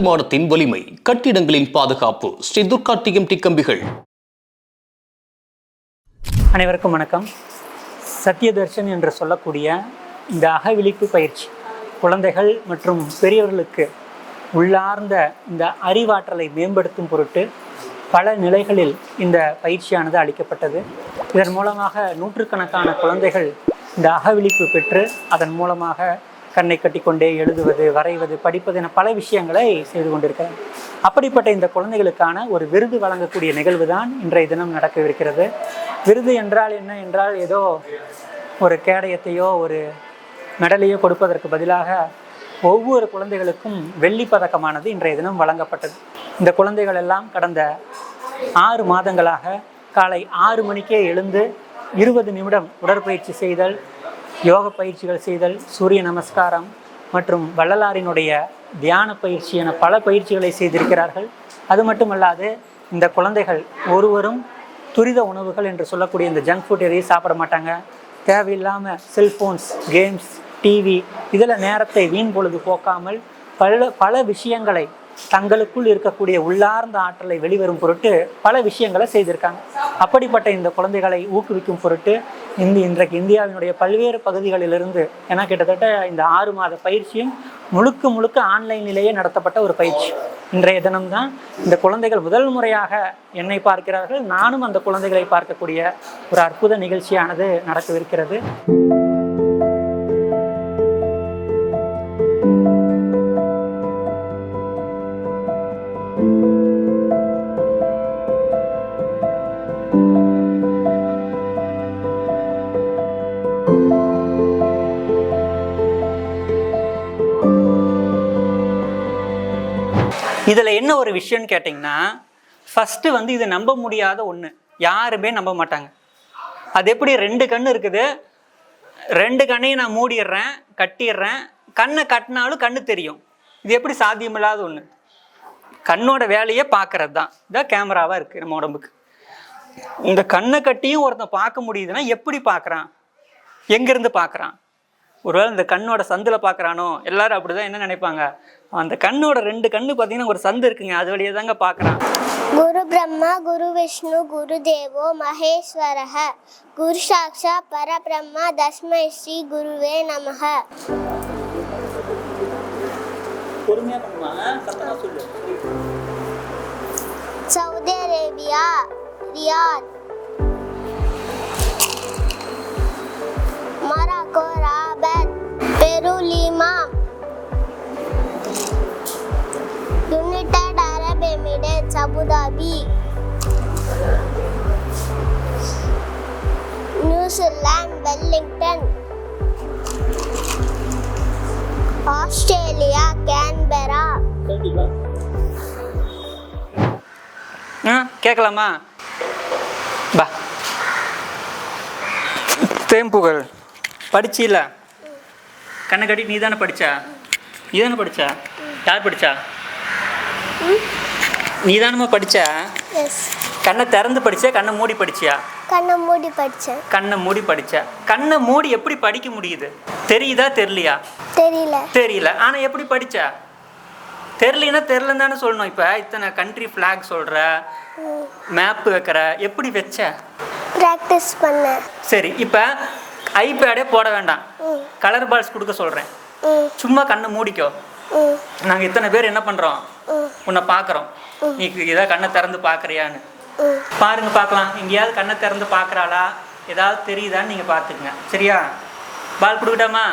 கட்டுமானத்தின் வலிமை கட்டிடங்களின் பாதுகாப்பு ஸ்ரீ துர்கா டிஎம்டி கம்பிகள். அனைவருக்கும் வணக்கம். சத்யதர்ஷன் என்று சொல்லக்கூடிய இந்த அகவிழிப்பு பயிற்சி குழந்தைகள் மற்றும் பெரியவர்களுக்கு உள்ளார்ந்த இந்த அறிவாற்றலை மேம்படுத்தும் பொருட்டு பல நிலைகளில் இந்த பயிற்சியானது அளிக்கப்பட்டது. இதன் மூலமாக நூற்றுக்கணக்கான குழந்தைகள் இந்த அகவிழிப்பு பெற்று அதன் மூலமாக கண்ணை கட்டிக்கொண்டே எழுதுவது வரைவது படிப்பது என பல விஷயங்களை செய்து கொண்டிருக்கிறார் அப்படிப்பட்ட இந்த குழந்தைகளுக்கான ஒரு விருது வழங்கக்கூடிய நிகழ்வு தான் இன்றைய தினம் நடக்கவிருக்கிறது. விருது என்றால் என்ன என்றால் ஏதோ ஒரு கேடயத்தையோ ஒரு மெடலையோ கொடுப்பதற்கு பதிலாக ஒவ்வொரு குழந்தைகளுக்கும் வெள்ளி பதக்கமானது இன்றைய தினம் வழங்கப்பட்டது. இந்த குழந்தைகள் எல்லாம் கடந்த ஆறு மாதங்களாக காலை ஆறு மணிக்கே எழுந்து இருபது நிமிடம் உடற்பயிற்சி செய்தல் யோக பயிற்சிகள் செய்தல் சூரிய நமஸ்காரம் மற்றும் வள்ளலாரினுடைய தியான பயிற்சி என பல பயிற்சிகளை செய்திருக்கிறார்கள். அது மட்டுமல்லாது இந்த குழந்தைகள் ஒருவரும் துரித உணவுகள் என்று சொல்லக்கூடிய இந்த ஜங்க் ஃபுட் எதையும் சாப்பிட மாட்டாங்க. தேவையில்லாமல் செல்ஃபோன்ஸ் கேம்ஸ் டிவி இதில் நேரத்தை வீண் பொழுது போக்காமல் பல பல விஷயங்களை தங்களுக்குள் இருக்கக்கூடிய உள்ளார்ந்த ஆற்றலை வெளிவரும் பொருட்டு பல விஷயங்களை செய்திருக்காங்க. அப்படிப்பட்ட இந்த குழந்தைகளை ஊக்குவிக்கும் பொருட்டு இந்த இன்றைக்கு இந்தியாவினுடைய பல்வேறு பகுதிகளிலிருந்து ஏன்னா கிட்டத்தட்ட இந்த ஆறு மாத பயிற்சியும் முழுக்க முழுக்க ஆன்லைனிலேயே நடத்தப்பட்ட ஒரு பயிற்சி. இன்றைய தினம்தான் இந்த குழந்தைகள் முதல் முறையாக என்னை பார்க்கிறார்கள். நானும் அந்த குழந்தைகளை பார்க்கக்கூடிய ஒரு அற்புத நிகழ்ச்சியானது நடக்கவிருக்கிறது. என்ன ஒரு விஷயம்னு கேட்டிங்கன்னா ஃபஸ்ட்டு வந்து இது நம்ப முடியாத ஒன்று யாருமே நம்ப மாட்டாங்க. அது எப்படி ரெண்டு கண் இருக்குது? ரெண்டு கண்ணையும் நான் மூடிடுறேன் கட்டிடுறேன். கண்ணை கட்டினாலும் கண்ணு தெரியும். இது எப்படி சாத்தியமில்லாத ஒன்று கண்ணோட வேலையே பார்க்கறது தான். இதான் கேமராவாக இருக்குது நம்ம உடம்புக்கு. இந்த கண்ணை கட்டியும் ஒருத்தன் பார்க்க முடியுதுன்னா எப்படி பார்க்குறான்? எங்கேருந்து பார்க்குறான்? ஒருவேளை இந்த கண்ணோட சந்தில் பார்க்குறானோ எல்லாரும் அப்படி தான் என்ன நினைப்பாங்க? அந்த கண்ணோட ரெண்டு கண்ணு பார்த்தீங்கன்னா ஒரு சந்து இருக்குங்க அது வழியே தாங்க பார்க்குறான் குரு பிரம்மா குரு விஷ்ணு குரு தேவோ மகேஸ்வரக குரு சாட்சா பரபிரம்மா தஸ்மை ஸ்ரீ குருவே நமக Saudi Arabia Riyadh. Abu Dhabi New Zealand Wellington. Australia Canberra. ஆ கேட்கலாமா பா தேம்புகள். படிச்சில? கண்ணை கட்டி நீ தானே படித்தா நீ தானே படித்தா யார் படித்தா நீ தானம்மா படிச்சா கண்ணை திறந்து படிச்சா கண்ணை மூடி படிச்சியா? கண்ணை மூடி படித்தேன் கண்ணை மூடி படிச்சா. கண்ணை மூடி எப்படி படிக்க முடியுது? தெரியுதா தெரியலையா? தெரியல. தெரியல. ஆனால் எப்படி படிச்சா? தெரியலனா தெரிலன்னு தானே சொல்லணும். இப்போ இத்தனை கண்ட்ரி ஃப்ளாக் சொல்கிற மேப் வைக்கிற எப்படி வச்ச? ப்ராக்டிஸ் பண்ணேன். சரி இப்போ ஐபேடே போட வேண்டாம். கலர் பால்ஸ் கொடுக்க சொல்கிறேன் சும்மா கண்ணை மூடிக்கோ. நாங்கள் இத்தனை பேர் என்ன பண்ணுறோம் உன்னை பார்க்குறோம். நீ ஏதாவது கண்ணை திறந்து பார்க்குறியான்னு. பாருங்க பார்க்கலாம். எங்கேயாவது கண்ணை திறந்து பார்க்குறாளா? ஏதாவது தெரியுதான்னு நீங்கள் பார்த்துக்குங்க. சரியா? பால் கொடுக்கட்டாமா?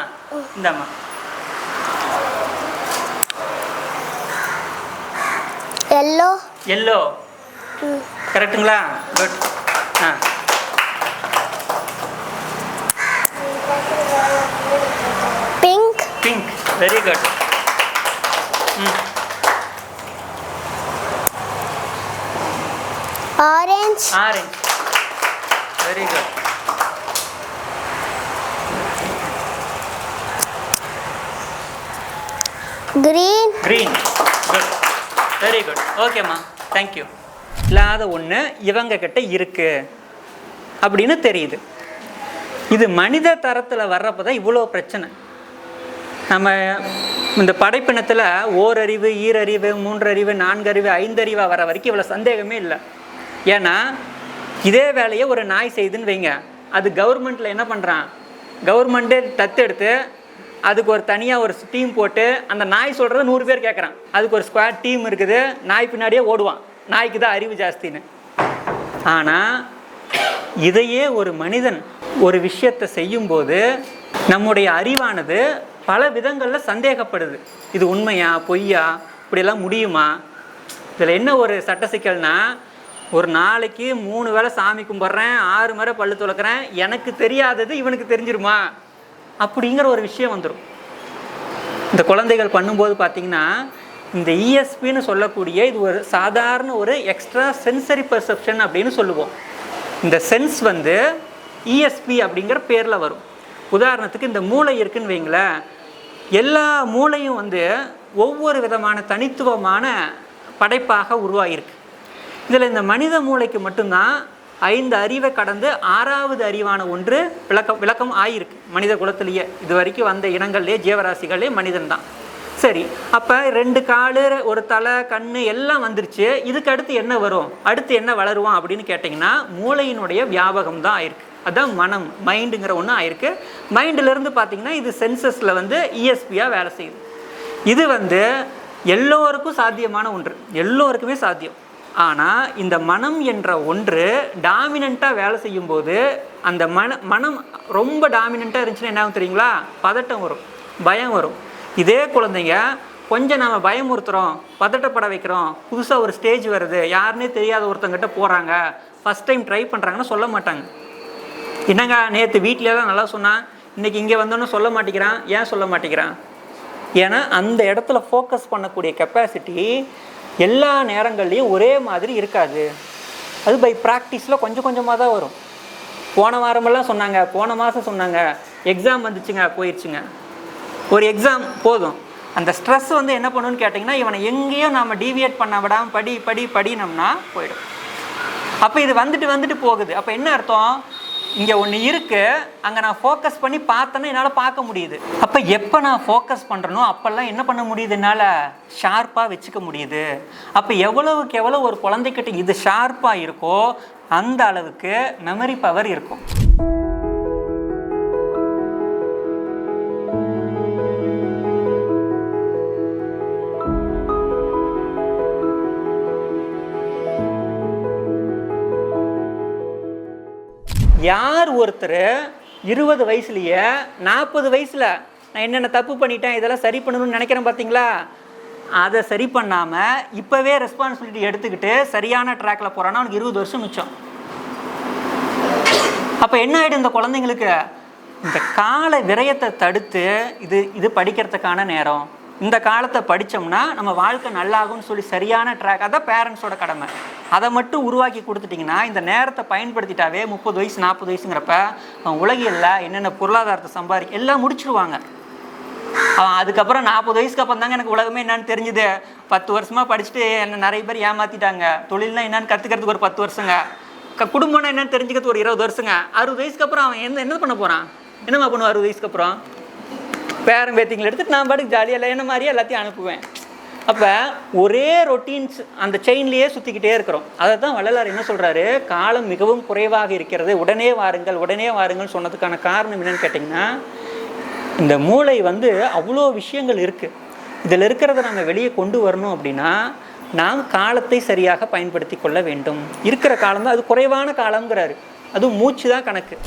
இந்தாம்மா. எல்லோ எல்லோ கரெக்டுங்களா குட் ஆ. Pink pink very good orange. Orange very good green green good very good ஓகேம்மா தேங்க்யூ இல்லாத ஒன்று இவங்க கிட்ட இருக்கு அப்படின்னு தெரியுது. இது மனித தரத்தில் வர்றப்போ தான் இவ்வளோ பிரச்சனை. நம்ம இந்த படைப்பினத்தில் ஓரறிவு ஈரறிவு மூன்றறிவு நான்கறிவு ஐந்தறிவாக வர வரைக்கும் இவ்வளோ சந்தேகமே இல்லை. ஏன்னா இதே வேலையை ஒரு நாய் செய்துன்னு வைங்க. அது கவர்மெண்ட்டில் என்ன பண்ணுறான் கவர்மெண்ட்டே தத்தெடுத்து அதுக்கு ஒரு தனியாக ஒரு டீம் போட்டு அந்த நாய் சொல்கிறத நூறு பேர் கேட்குறான் அதுக்கு ஒரு ஸ்குவாட் டீம் இருக்குது நாய் பின்னாடியே ஓடுவான். நாய்க்கு தான் அறிவு ஜாஸ்தின்னு. ஆனால் இதையே ஒரு மனிதன் ஒரு விஷயத்தை செய்யும்போது நம்முடைய அறிவானது பல விதங்களில் சந்தேகப்படுது. இது உண்மையா பொய்யா இப்படியெல்லாம் முடியுமா? இதில் என்ன ஒரு சட்ட சிக்கல்னால் ஒரு நாளைக்கு மூணு வேளை சாமி கும்பிட்றேன் ஆறு முறை பல்லு துளக்குறேன் எனக்கு தெரியாதது இவனுக்கு தெரிஞ்சிருமா? அப்படிங்கிற ஒரு விஷயம் வந்துடும் இந்த குழந்தைகள் பண்ணும்போது பார்த்தீங்கன்னா இந்த இஎஸ்பின்னு சொல்லக்கூடிய இது ஒரு சாதாரண ஒரு எக்ஸ்ட்ரா சென்சரி பெர்செப்ஷன் அப்படின்னு சொல்லுவோம். இந்த சென்ஸ் வந்து இஎஸ்பி அப்படிங்கிற பேரில் வரும். உதாரணத்துக்கு இந்த மூளை இருக்குன்னு வைங்களேன். எல்லா மூளையும் வந்து ஒவ்வொரு விதமான தனித்துவமான படைப்பாக உருவாகியிருக்கு. இதில் இந்த மனித மூளைக்கு மட்டும்தான் ஐந்து அறிவை கடந்து ஆறாவது அறிவான ஒன்று விளக்கம் விளக்கம் ஆயிருக்கு. மனித குலத்திலேயே இது வரைக்கும் வந்த இனங்கள்லேயே ஜீவராசிகளே மனிதன் தான் சரி அப்போ ரெண்டு காலு ஒரு தலை கண் எல்லாம் வந்துருச்சு. இதுக்கு அடுத்து என்ன வரும்? அடுத்து என்ன வளருவான் அப்படின்னு கேட்டிங்கன்னா மூளையினுடைய வியாபகம் தான் ஆயிருக்கு. அதான் மனம் மைண்டுங்கிற ஒன்று ஆயிருக்கு. மைண்டிலேருந்து பார்த்தீங்கன்னா இது சென்சஸில் வந்து இஎஸ்பியாக வேலை செய்யுது. இது வந்து எல்லோருக்கும் சாத்தியமான ஒன்று. எல்லோருக்குமே சாத்தியம். ஆனால் இந்த மனம் என்ற ஒன்று டாமினண்ட்டாக வேலை செய்யும்போது அந்த மன மனம் ரொம்ப டாமினண்ட்டாக இருந்துச்சுன்னா என்ன ஆகும் தெரியுங்களா? பதட்டம் வரும் பயம் வரும். இதே குழந்தைங்க கொஞ்சம் நம்ம பயமுறுத்துகிறோம் பதட்டப்பட வைக்கிறோம் புதுசாக ஒரு ஸ்டேஜ் வருது யாருன்னே தெரியாத ஒருத்தங்கிட்ட போகிறாங்க ஃபஸ்ட் டைம் ட்ரை பண்ணுறாங்கன்னு சொல்ல மாட்டாங்க. என்னங்க நேற்று வீட்டிலே தான் நல்லா சொன்னான் இன்னைக்கு இங்கே வந்தோன்னு சொல்ல மாட்டேங்கிறான் ஏன் சொல்ல மாட்டேங்கிறான்? ஏன்னா அந்த இடத்துல ஃபோக்கஸ் பண்ணக்கூடிய கெப்பாசிட்டி எல்லா நேரங்கள்லையும் ஒரே மாதிரி இருக்காது. அது பை ப்ராக்டிஸில் கொஞ்சம் கொஞ்சமாக தான் வரும். போன வாரமெல்லாம் சொன்னாங்க போன மாதம் சொன்னாங்க எக்ஸாம் வந்துச்சுங்க போயிடுச்சுங்க ஒரு எக்ஸாம் போதும். அந்த ஸ்ட்ரெஸ் வந்து என்ன பண்ணுன்னு கேட்டிங்கன்னா இவனை எங்கேயும் நாம் டீவியேட் பண்ண விடாமல் படி படி படினோம்னா போயிடும். அப்போ இது வந்துட்டு வந்துட்டு போகுது. அப்போ என்ன அர்த்தம்? இங்கே ஒன்று இருக்கு. அங்கே நான் ஃபோக்கஸ் பண்ணி பார்த்தேன்னா என்னால் பார்க்க முடியுது. அப்போ எப்போ நான் ஃபோக்கஸ் பண்ணுறனோ அப்போல்லாம் என்ன பண்ண முடியுது என்னால்? ஷார்ப்பாக வச்சுக்க முடியுது. அப்போ எவ்வளவுக்கு எவ்வளோ ஒரு குழந்தைக்கிட்ட இது ஷார்ப்பாக இருக்கோ அந்த அளவுக்கு மெமரி பவர் இருக்கும். யார் ஒருத்தர் இருபது வயசுலேயே நாற்பது வயசில் நான் என்னென்ன தப்பு பண்ணிட்டேன் இதெல்லாம் சரி பண்ணணும்னு நினைக்கிறேன் பார்த்தீங்களா அதை சரி பண்ணாமல் இப்போவே ரெஸ்பான்சிபிலிட்டி எடுத்துக்கிட்டு சரியான ட்ராக்கில் போகிறான்னா அவனுக்கு இருபது வருஷம் மிச்சம். அப்போ என்ன ஆகிடும் இந்த குழந்தைங்களுக்கு? இந்த கால விரயத்தை தடுத்து இது இது படிக்கிறதுக்கான நேரம். இந்த காலத்தை படித்தோம்னா நம்ம வாழ்க்கை நல்லாகும்னு சொல்லி சரியான ட்ராக் அதான் பேரண்ட்ஸோட கடமை. அதை மட்டும் உருவாக்கி கொடுத்துட்டிங்கன்னா இந்த நேரத்தை பயன்படுத்திட்டாவே முப்பது வயசு நாற்பது வயசுங்கிறப்ப அவன் உலகில் என்னென்ன பொருளாதாரத்தை சம்பாதி எல்லாம் முடிச்சிருவாங்க. அவன் அதுக்கப்புறம் நாற்பது வயசுக்கு அப்புறம் தாங்க எனக்கு உலகமே என்னன்னு தெரிஞ்சுது. பத்து வருஷமா படிச்சுட்டு என்ன நிறைய பேர் ஏமாத்திட்டாங்க. தொழில்னா என்னன்னு கற்றுக்கிறதுக்கு ஒரு பத்து வருஷங்க. குடும்பம்னா என்னன்னு தெரிஞ்சுக்கிறது ஒரு இருபது வருஷங்க. அறுபது வயசுக்கு அப்புறம் அவன் என்ன என்ன பண்ண போகிறான் என்னம்மா பண்ணுவான் அறுபது வயசுக்கு அப்புறம்? பேரன் பேத்திங்களை எடுத்து நான் பாட்டுக்கு ஜாலியாக என்ன மாதிரியே எல்லாத்தையும் அனுப்புவேன். அப்போ ஒரே ரொட்டீன்ஸ் அந்த செயின்லேயே சுற்றிக்கிட்டே இருக்கிறோம். அதை தான் வள்ளலார் என்ன சொல்கிறாரு காலம் மிகவும் குறைவாக இருக்கிறது. உடனே வாருங்கள் உடனே வாருங்கள் சொன்னதுக்கான காரணம் என்னென்னு கேட்டிங்கன்னா இந்த மூளை வந்து அவ்வளோ விஷயங்கள் இருக்குது இதில் இருக்கிறத நம்ம வெளியே கொண்டு வரணும் அப்படின்னா நாம் காலத்தை சரியாக பயன்படுத்தி கொள்ள வேண்டும். இருக்கிற காலம் தான் அது குறைவான காலம்ங்கிறாரு. அதுவும் மூச்சு தான் கணக்கு.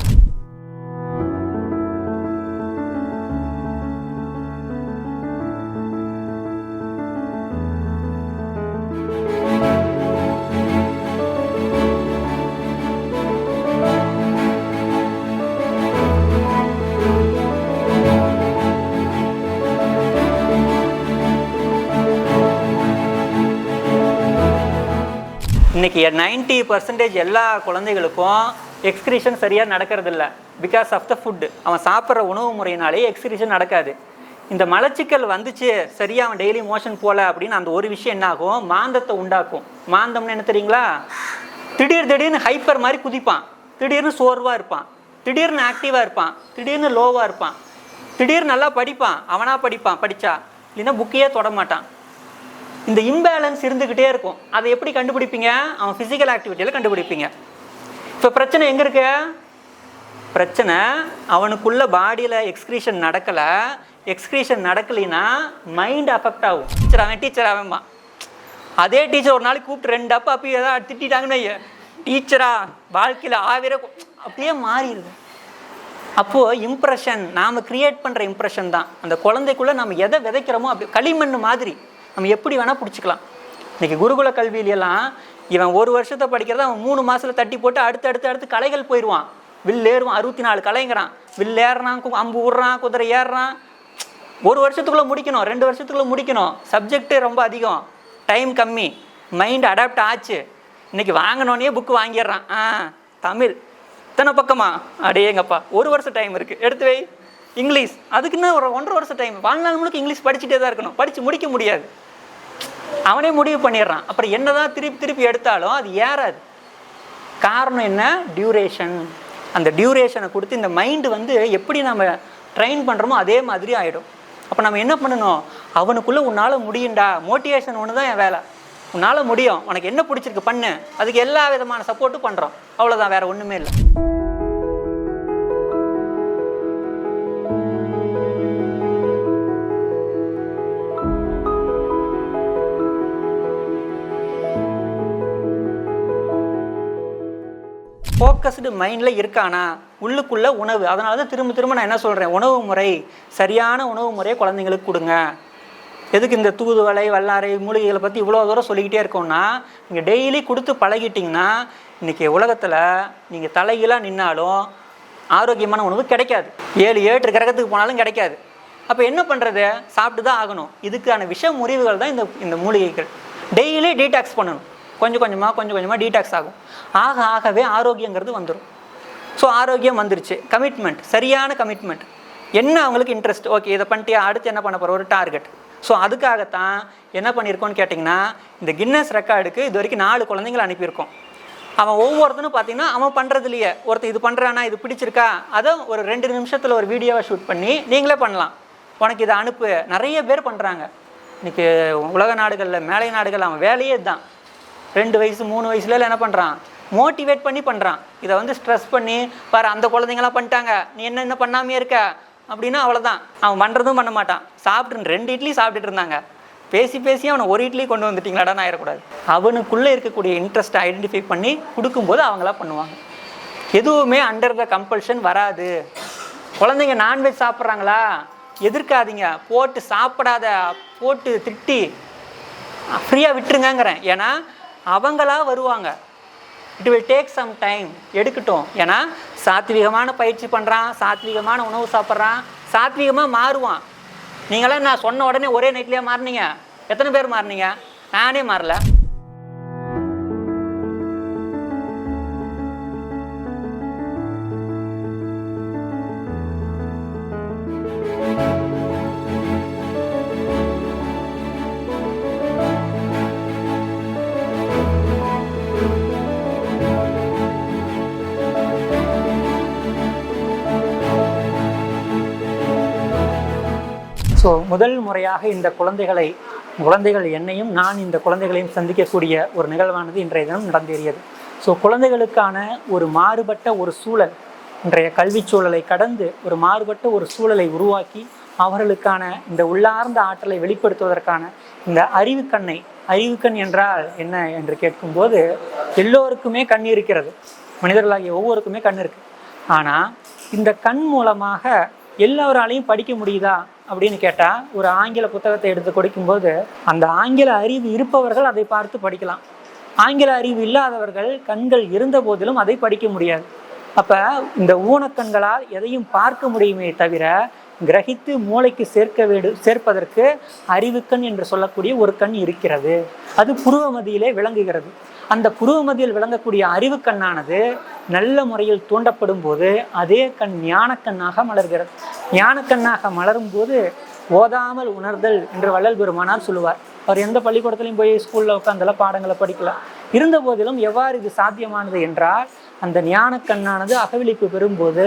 இன்றைக்கி நைன்டி பர்சன்டேஜ் எல்லா குழந்தைகளுக்கும் எக்ஸ்கிரிஷன் சரியாக நடக்கிறதில்ல. பிகாஸ் ஆஃப் த ஃபுட்டு அவன் சாப்பிட்ற உணவு முறையினாலே எக்ஸ்கிரிஷன் நடக்காது. இந்த மலச்சிக்கல் வந்துச்சு சரியாக அவன் டெய்லி மோஷன் போகல அப்படின்னு அந்த ஒரு விஷயம் என்ன ஆகும் மாந்தத்தை உண்டாக்கும். மாந்தம்னு என்ன தெரியுங்களா? திடீர் திடீர்னு ஹைப்பர் மாதிரி குதிப்பான். திடீர்னு சோர்வாக இருப்பான். திடீர்னு ஆக்டிவாக இருப்பான். திடீர்னு லோவாக இருப்பான். திடீர்னு நல்லா படிப்பான். அவனாக படிப்பான். படித்தா இல்லைன்னா புக்கையே தொட மாட்டான். இந்த இம்பேலன்ஸ் இருந்துக்கிட்டே இருக்கும். அதை எப்படி கண்டுபிடிப்பீங்க? அவன் ஃபிசிக்கல் ஆக்டிவிட்டியில் கண்டுபிடிப்பீங்க. இப்போ பிரச்சனை எங்கே இருக்கு? பிரச்சனை அவனுக்குள்ள பாடியில் எக்ஸ்கிரீஷன் நடக்கலை. எக்ஸ்கிரீஷன் நடக்கலைன்னா மைண்ட் அஃபெக்ட் ஆகும். டீச்சர் அவன் டீச்சர் அவன்மா. அதே டீச்சர் ஒரு நாளைக்கு கூப்பிட்டு ரெண்டு அப்பா அப்போ ஏதாவது திட்டாங்கன்னு டீச்சரா வாழ்க்கையில் ஆவிர அப்படியே மாறிடுது. அப்போது இம்ப்ரெஷன் நாம் கிரியேட் பண்ணுற இம்ப்ரெஷன் தான். அந்த குழந்தைக்குள்ளே நம்ம எதை விதைக்கிறோமோ அப்படி களிமண் மாதிரி. நம்ம எப்படி வேணால் பிடிச்சிக்கலாம். இன்றைக்கி குருகுல கல்வியிலெல்லாம் இவன் ஒரு வருஷத்தை படிக்கிறத அவன் மூணு மாதத்தில் தட்டி போட்டு அடுத்து அடுத்து அடுத்து கலைகள் போயிடுவான் வில் ஏறுவான். அறுபத்தி நாலு கலைங்கிறான். வில் ஏறுறான் கு- அம்பு விடுறான் குதிரை ஏறுறான். ஒரு வருஷத்துக்குள்ளே முடிக்கணும் ரெண்டு வருஷத்துக்குள்ளே முடிக்கணும். சப்ஜெக்ட்டு ரொம்ப அதிகம். டைம் கம்மி. மைண்ட் அடாப்ட் ஆச்சு. இன்றைக்கி வாங்கினோடனே புக்கு வாங்கிடுறான். ஆ தமிழ். இத்தனை பக்கமா? அடேங்கப்பா. ஒரு வருஷம் டைம் இருக்குது எடுத்து வை. இங்கிலீஷ். அதுக்குன்னு ஒரு ஒன்றரை வருஷம் டைம் வாழ்நாள் முழுக்க இங்கிலீஷ் படிச்சுட்டே தான் இருக்கணும். படித்து முடிக்க முடியாது. அவனே முடிவு பண்ணிடுறான். அப்புறம் என்னதான் திருப்பி திருப்பி எடுத்தாலும் அது ஏறாது. காரணம் என்ன? டியூரேஷன் அந்த டியூரேஷனை கொடுத்து இந்த மைண்டு வந்து எப்படி நம்ம ட்ரெயின் பண்ணுறோமோ அதே மாதிரி ஆகிடும் அப்போ நம்ம என்ன பண்ணணும்? அவனுக்குள்ளே உன்னால் முடியும்டா. மோட்டிவேஷன் ஒன்று தான் என் வேலை. உன்னால் முடியும். உனக்கு என்ன பிடிச்சிருக்கு பண்ணு. அதுக்கு எல்லா விதமான சப்போர்ட்டும் பண்ணுறோம் அவ்வளோதான் வேறு ஒன்றுமே இல்லை. ஃபோக்கஸ்டு மைண்டில் இருக்கானா? உள்ளுக்குள்ளே உணவு. அதனால தான் திரும்ப திரும்ப நான் என்ன சொல்கிறேன் உணவு முறை. சரியான உணவு முறையை குழந்தைங்களுக்கு கொடுங்க. எதுக்கு இந்த தூதுவளை வல்லாரை மூலிகைகளை பற்றி இவ்வளோ தூரம் சொல்லிக்கிட்டே இருக்கோம்னா நீங்கள் டெய்லி கொடுத்து பழகிட்டிங்கன்னா இன்றைக்கி உலகத்தில் நீங்கள் தலைகீழாக நின்னாலும் ஆரோக்கியமான உணவு கிடைக்காது. ஏழு ஏற்று கிரகத்துக்கு போனாலும் கிடைக்காது. அப்போ என்ன பண்ணுறது சாப்பிட்டு தான் ஆகணும். இதுக்கான விஷ முறிவுகள் தான் இந்த இந்த மூலிகைகள். டெய்லி டீடாக்ஸ் பண்ணணும். கொஞ்சம் கொஞ்சமாக கொஞ்சம் கொஞ்சமாக டீடாக்ஸ் ஆகும். ஆக ஆகவே ஆரோக்கியங்கிறது வந்துடும் ஸோ ஆரோக்கியம் வந்துருச்சு. கமிட்மெண்ட் சரியான கமிட்மெண்ட் என்ன அவங்களுக்கு இன்ட்ரெஸ்ட் ஓகே இதை பண்ணிட்டியா? அடுத்து என்ன பண்ண போகிற ஒரு டார்கெட் ஸோ அதுக்காகத்தான் என்ன பண்ணியிருக்கோன்னு கேட்டிங்கன்னா இந்த கின்னஸ் ரெக்கார்டுக்கு இது வரைக்கும் நாலு குழந்தைங்களை அனுப்பியிருக்கோம். அவன் ஒவ்வொருத்தனும் பார்த்தீங்கன்னா அவன் பண்ணுறதுலையே ஒருத்தன் இது பண்ணுறானா இது பிடிச்சிருக்கா? அதை ஒரு ரெண்டு நிமிஷத்தில் ஒரு வீடியோவை ஷூட் பண்ணி நீங்களே பண்ணலாம். உனக்கு இதை அனுப்பு. நிறைய பேர் பண்ணுறாங்க இன்றைக்கி உலக நாடுகளில் மேலை நாடுகள் அவன் வேலையே இதுதான். ரெண்டு வயசு மூணு வயசுல என்ன பண்ணுறான் மோட்டிவேட் பண்ணி பண்ணுறான் இதை வந்து ஸ்ட்ரெஸ் பண்ணி பாரு அந்த குழந்தைங்களாம் பண்ணிட்டாங்க. நீ என்ன என்ன பண்ணாமே இருக்க? அப்படின்னா அவ்வளோதான் அவன் பண்ணுறதும் பண்ண மாட்டான். சாப்பிட்டு ரெண்டு இட்லி சாப்பிட்டுட்டு இருந்தாங்க. பேசி பேசி அவனை ஒரு இட்லி கொண்டு வந்துட்டீங்களாடான்னு ஆயிடக்கூடாது அவனுக்குள்ளே இருக்கக்கூடிய இன்ட்ரெஸ்ட்டை ஐடென்டிஃபை பண்ணி கொடுக்கும்போது அவங்களா பண்ணுவாங்க. எதுவுமே அண்டர் த கம்பல்ஷன் வராது. குழந்தைங்க நான்வெஜ் சாப்பிட்றாங்களா? எதிர்க்காதீங்க. போட்டு சாப்பிடாத போட்டு திட்டி ஃப்ரீயாக விட்டுருங்கங்கிறேன். ஏன்னா அவங்களா வருவாங்க. It will take some time எடுக்கட்டும். ஏன்னா சாத்விகமான பயிற்சி பண்ணுறான் சாத்விகமான உணவு சாப்பிட்றான் சாத்விகமாக மாறுவான். நீங்களாம் நான் சொன்ன உடனே ஒரே நைட்லேயே மாறினீங்க. எத்தனை பேர் மாறினீங்க? நானே மாறல. ஸோ முதல் முறையாக இந்த குழந்தைகளை குழந்தைகள் என்னையும் நான் இந்த குழந்தைகளையும் சந்திக்கக்கூடிய ஒரு நிகழ்வானது இன்றைய தினம் நடந்தேறியது. ஸோ குழந்தைகளுக்கான ஒரு மாறுபட்ட ஒரு சூழல் இன்றைய கல்விச் சூழலை கடந்து ஒரு மாறுபட்ட ஒரு சூழலை உருவாக்கி அவர்களுக்கான இந்த உள்ளார்ந்த ஆற்றலை வெளிப்படுத்துவதற்கான இந்த அறிவுக்கண்ணை அறிவுக்கண் என்றால் என்ன என்று கேட்கும்போது எல்லோருக்குமே கண் இருக்கிறது. மனிதர்களாகிய ஒவ்வொருக்குமே கண் இருக்குது ஆனால் இந்த கண் மூலமாக எல்லோராலையும் படிக்க முடியுதா அப்படின்னு கேட்டால் ஒரு ஆங்கில புத்தகத்தை எடுத்து கொடுக்கும்போது அந்த ஆங்கில அறிவு இருப்பவர்கள் அதை பார்த்து படிக்கலாம். ஆங்கில அறிவு இல்லாதவர்கள் கண்கள் இருந்த போதிலும் அதை படிக்க முடியாது. அப்போ இந்த ஊனக்கண்களால் எதையும் பார்க்க முடியுமே தவிர கிரகித்து மூளைக்கு சேர்க்க வேடு சேர்ப்பதற்கு அறிவுக்கண் என்று சொல்லக்கூடிய ஒரு கண் இருக்கிறது. அது புருவமதியிலே விளங்குகிறது. அந்த புருவமதியில் விளங்கக்கூடிய அறிவுக்கண்ணானது நல்ல முறையில் தூண்டப்படும் போது அதே கண் ஞானக்கண்ணாக மலர்கிறது. ஞானக்கண்ணாக மலரும் போது ஓதாமல் உணர்தல் என்று வள்ளல் பெருமானார் சொல்லுவார். அவர் எந்த பள்ளிக்கூடத்துலையும் போய் ஸ்கூலில் உட்காந்தெல்லாம் பாடங்களை படிக்கலாம். இருந்த போதிலும் எவ்வாறு இது சாத்தியமானது என்றால் அந்த ஞானக்கண்ணானது அகவிழிப்பு பெறும்போது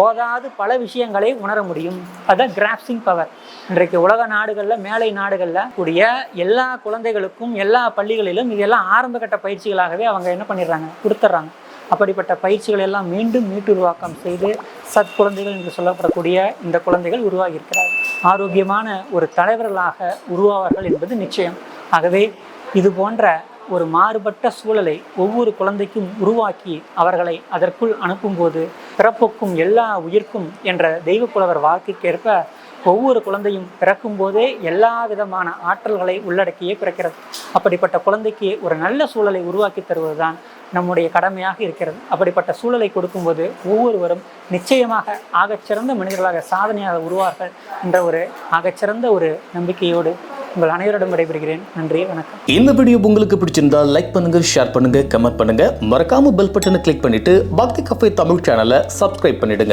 ஓதாது பல விஷயங்களை உணர முடியும். அதுதான் கிராப்சிங் பவர் இன்றைக்கு உலக நாடுகளில் மேலை நாடுகளில் கூடிய எல்லா குழந்தைகளுக்கும் எல்லா பள்ளிகளிலும் இதெல்லாம் ஆரம்ப கட்ட பயிற்சிகளாகவே அவங்க என்ன பண்ணிடுறாங்க? கொடுத்துட்றாங்க. அப்படிப்பட்ட பயிற்சிகள் எல்லாம் மீண்டும் மீட்டுருவாக்கம் செய்து சத் குழந்தைகள் என்று சொல்லப்படக்கூடிய இந்த குழந்தைகள் உருவாகியிருக்கிறார் ஆரோக்கியமான ஒரு தலைவர்களாக உருவாவார்கள் என்பது நிச்சயம். ஆகவே இது போன்ற ஒரு மாறுபட்ட சூழலை ஒவ்வொரு குழந்தைக்கும் உருவாக்கி அவர்களை அதற்குள் அனுப்பும்போது பிறப்புக்கும் எல்லா உயிர்க்கும் என்ற தெய்வப்புலவர் வாக்குக்கேற்ப ஒவ்வொரு குழந்தையும் பிறக்கும் போதே எல்லா விதமான ஆற்றல்களை உள்ளடக்கியே பிறக்கிறது. அப்படிப்பட்ட குழந்தைக்கு ஒரு நல்ல சூழலை உருவாக்கி தருவதுதான் நம்முடைய கடமையாக இருக்கிறது. அப்படிப்பட்ட சூழலை கொடுக்கும்போது ஒவ்வொருவரும் நிச்சயமாக ஆகச்சிறந்த மனிதர்களாக சாதனையாக உருவார்கள் என்ற ஒரு ஆகச்சிறந்த ஒரு நம்பிக்கையோடு உங்கள் அனைவரிடம் விடைபெறுகிறேன். நன்றி வணக்கம். இந்த வீடியோ உங்களுக்கு பிடிச்சிருந்தா லைக் பண்ணுங்க ஷேர் பண்ணுங்க கமெண்ட் பண்ணுங்க. மறக்காம பெல் பட்டனை கிளிக் பண்ணிட்டு பக்தி கஃபே தமிழ் சேனலை சப்ஸ்கிரைப் பண்ணிடுங்க.